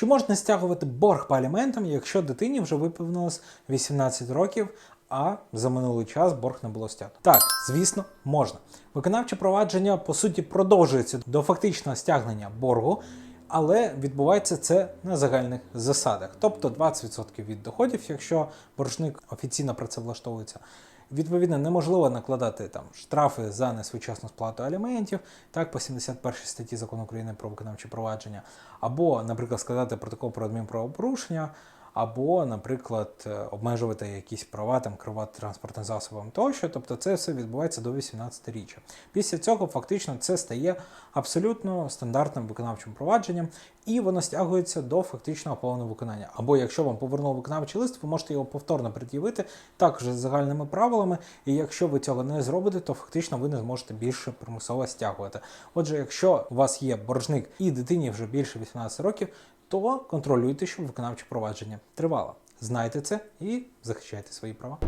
Чи можна стягувати борг по аліментам, якщо дитині вже виповнилось 18 років, а за минулий час борг не було стягнуто? Так, звісно, можна. Виконавче провадження по суті продовжується до фактичного стягнення боргу. Але відбувається це на загальних засадах, тобто 20% від доходів, якщо боржник офіційно працевлаштовується. Відповідно, неможливо накладати там штрафи за несвоєчасну сплату аліментів, так по 71 статті закону України про виконавче провадження, або, наприклад, складати протокол про адмінправопорушення, або, наприклад, е, обмежувати якісь права, там керувати транспортним засобом тощо. Тобто це все відбувається до 18-річчя. Після цього фактично це стає абсолютно стандартним виконавчим провадженням, і воно стягується до фактичного повного виконання. Або якщо вам повернув виконавчий лист, ви можете його повторно пред'явити також з загальними правилами. І якщо ви цього не зробите, то фактично ви не зможете більше примусово стягувати. Отже, якщо у вас є боржник і дитині вже більше 18 років, то контролюйте, щоб виконавче провадження тривало. Знайте це і захищайте свої права.